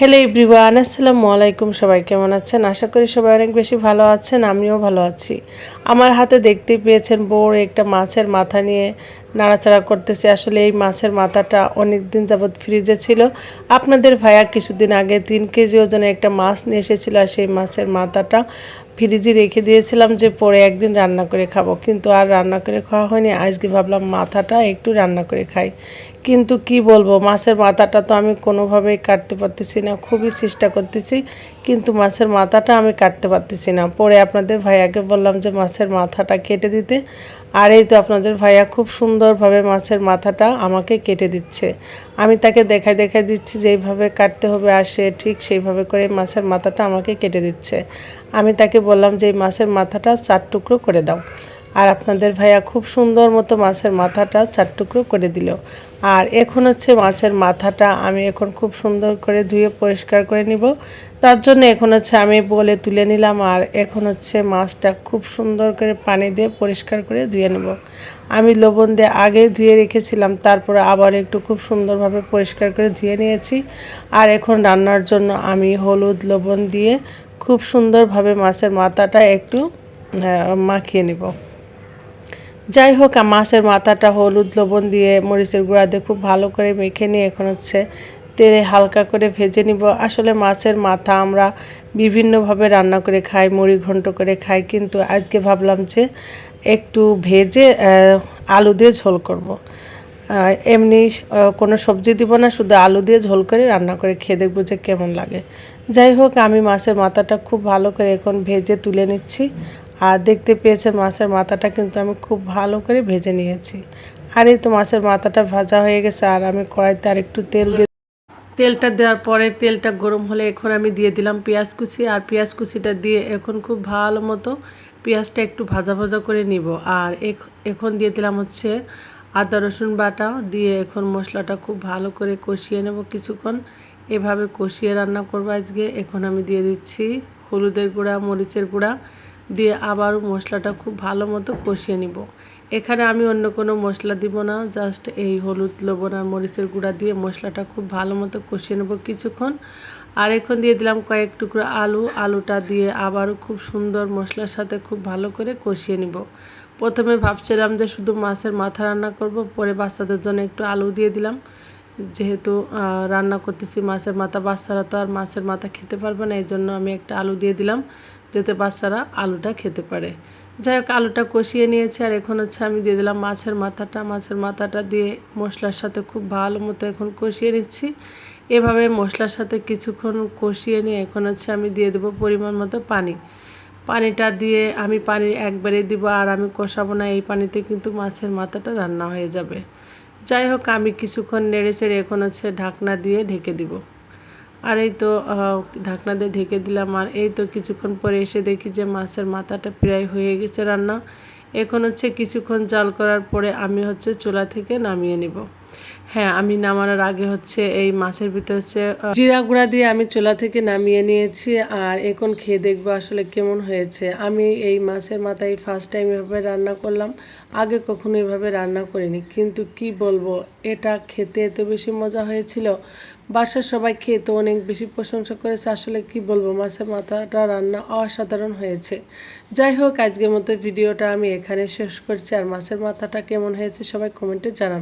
Hello everyone আসসালামু আলাইকুম, সবাই কেমন আছেন? আশা করি সবাই অনেক বেশি ভালো আছেন, আমিও ভালো আছি। আমার হাতে দেখতে পেয়েছেন বড় একটা মাছের মাথা নিয়ে নাড়াচাড়া করতেছে। আসলে এই মাছের মাথাটা অনেক দিন যাবৎ ফ্রিজে ছিল। আপনাদের ভাইয়া কিছুদিন আগে তিন কেজি ওজনের একটা মাছ নিয়ে এসেছিল আর সেই মাছের মাথাটা ফ্রিজে রেখে দিয়েছিলাম যে পরে একদিন রান্না করে খাব। কিন্তু আর রান্না করে খাওয়া হয়নি। আজকে ভাবলাম মাথাটা একটু রান্না করে খাই। কিন্তু কি বলব, মাছের মাথাটা তো আমি কোনোভাবেই কাটতে পারতেছি না, খুবই চেষ্টা করতেছি, কিন্তু মাছের মাথাটা আমি কাটতে পারতেছি না। পরে আপনাদের ভাইয়াকে বললাম যে, মাছের মাথাটা কেটে দিতে। আর এই তো আপনাদের ভাইয়া খুব সুন্দরভাবে মাছের মাথাটা আমাকে কেটে দিচ্ছে। আমি তাকে দেখাই দেখাই দিচ্ছি যে এইভাবে কাটতে হবে, আর সে ঠিক সেইভাবে করে মাছের মাথাটা আমাকে কেটে দিচ্ছে। আমি তাকে বললাম যে, এই মাছের মাথাটা চার টুকরো করে দাও। আর আপনাদের ভাইয়া খুব সুন্দর মতো মাছের মাথাটা চার টুকরো করে দিল। আর এখন হচ্ছে মাছের মাথাটা আমি এখন খুব সুন্দর করে ধুয়ে পরিষ্কার করে নিব। তার জন্য এখন হচ্ছে আমি বলে তুলে নিলাম আর এখন হচ্ছে মাছটা খুব সুন্দর করে পানি দিয়ে পরিষ্কার করে ধুয়ে নেব। আমি লবণ দিয়ে আগে ধুয়ে রেখেছিলাম, তারপরে আবার একটু খুব সুন্দরভাবে পরিষ্কার করে ধুয়ে নিয়েছি। আর এখন রান্নার জন্য আমি হলুদ লবণ দিয়ে খুব সুন্দরভাবে মাছের মাথাটা একটু মাখিয়ে নেব। যাই হোক মাছের মাথাটা হলুদ লবণ দিয়ে মরিচের গুঁড়া দিয়ে খুব ভালো করে মেখে নিয়ে এখন হচ্ছে তেলে হালকা করে ভেজে নিব। আসলে মাছের মাথা আমরা বিভিন্নভাবে রান্না করে খাই, মুড়ি ঘন্ট করে খাই, কিন্তু আজকে ভাবলাম যে একটু ভেজে আলু দিয়ে ঝোল করব। এমনি কোনো সবজি দিব না, শুধু আলু দিয়ে ঝোল করে রান্না করে খেয়ে দেখব যে কেমন লাগে। যাই হোক, আমি মাছের মাথাটা খুব ভালো করে এখন ভেজে তুলে নিচ্ছি। আর দেখতে পেয়েছেন মাছের মাথাটা কিন্তু আমি খুব ভালো করে ভেজে নিয়েছি। আর এই তো মাছের মাথাটা ভাজা হয়ে গেছে, আর আমি কড়াইতে আর একটু তেল দিয়ে তেলটা দেওয়ার পরে তেলটা গরম হলে এখন আমি দিয়ে দিলাম পেঁয়াজ কুচি, আর পেঁয়াজ কুচিটা দিয়ে এখন খুব ভালো মতো পেঁয়াজটা একটু ভাজা ভাজা করে নিব। আর এখন দিয়ে দিলাম হচ্ছে আদা রসুন বাটা, দিয়ে এখন মশলাটা খুব ভালো করে কষিয়ে নেব কিছুক্ষণ। এভাবে কষিয়ে রান্না করব আজকে। এখন আমি দিয়ে দিচ্ছি হলুদের গুঁড়া, মরিচের গুঁড়া দিয়ে আবারও মশলাটা খুব ভালো মতো কষিয়ে নিব। এখানে আমি অন্য কোনো মশলা দিব না জাস্ট এই হলুদ, লবণ আর মরিচের গুঁড়া দিয়ে মশলাটা খুব ভালো মতো কষিয়ে নেব কিছুক্ষণ। আর এখন দিয়ে দিলাম কয়েক টুকরো আলু, আলুটা দিয়ে আবারও খুব সুন্দর মশলার সাথে খুব ভালো করে কষিয়ে নিব। প্রথমে ভাবছিলাম যে শুধু মাছের মাথা রান্না করব, পরে বাচ্চাদের জন্য একটু আলু দিয়ে দিলাম। যেহেতু রান্না করতেছি মাছের মাথা, বাচ্চারা তো আর মাছের মাথা খেতে পারবে না এই জন্য আমি একটা আলু দিয়ে দিলাম। যাতে বাচ্চারা আলুটা খেতে পারে। যাই হোক, আলুটা কষিয়ে নিয়েছি আর এখন হচ্ছে আমি দিয়ে দিলাম মাছের মাথাটা। মাছের মাথাটা দিয়ে মশলার সাথে খুব ভালো মতো এখন কষিয়ে নিচ্ছি। এভাবে মশলার সাথে কিছুক্ষণ কষিয়ে নিয়ে এখন হচ্ছে আমি দিয়ে দেবো পরিমাণ মতো পানি। পানিটা দিয়ে আমি পানি একবারে দিব আর আমি কষাবো না, এই পানিতে কিন্তু মাছের মাথাটা রান্না হয়ে যাবে। যাই হোক, আমি কিছুক্ষণ নেড়ে চেড়ে এখন হচ্ছে ঢাকনা দিয়ে ঢেকে দিব। আর এই তো ঢাকনা দিয়ে ঢেকে দিলাম। আর এই তো কিছুক্ষণ পরে এসে দেখি যে মাছের মাথাটা প্রায় হয়ে গেছে রান্না। এখন হচ্ছে কিছুক্ষণ জাল করার পরে আমি হচ্ছে চুলা থেকে নামিয়ে নিব। হ্যাঁ আমি নামানোর আগে হচ্ছে এই মাছের ভিতরে হচ্ছে জিরা গুঁড়া দিয়ে আমি চুলা থেকে নামিয়ে নিয়েছি আর এখন খেয়ে দেখব আসলে কেমন হয়েছে। আমি এই মাছের মাথায় ফার্স্ট টাইম এভাবে রান্না করলাম, আগে কখনো এভাবে রান্না করিনি। কিন্তু কি বলব, এটা খেতে এত বেশি মজা হয়েছিল, বাসার সবাই খেয়ে তো অনেক বেশি প্রশংসা করেছে। আসলে কি বলব, মাছের মাথাটা রান্না অসাধারণ হয়েছে। যাই হোক, আজকের মতো ভিডিওটা আমি এখানে শেষ করছি। আর মাছের মাথাটা কেমন হয়েছে সবাই কমেন্টে জানাবেন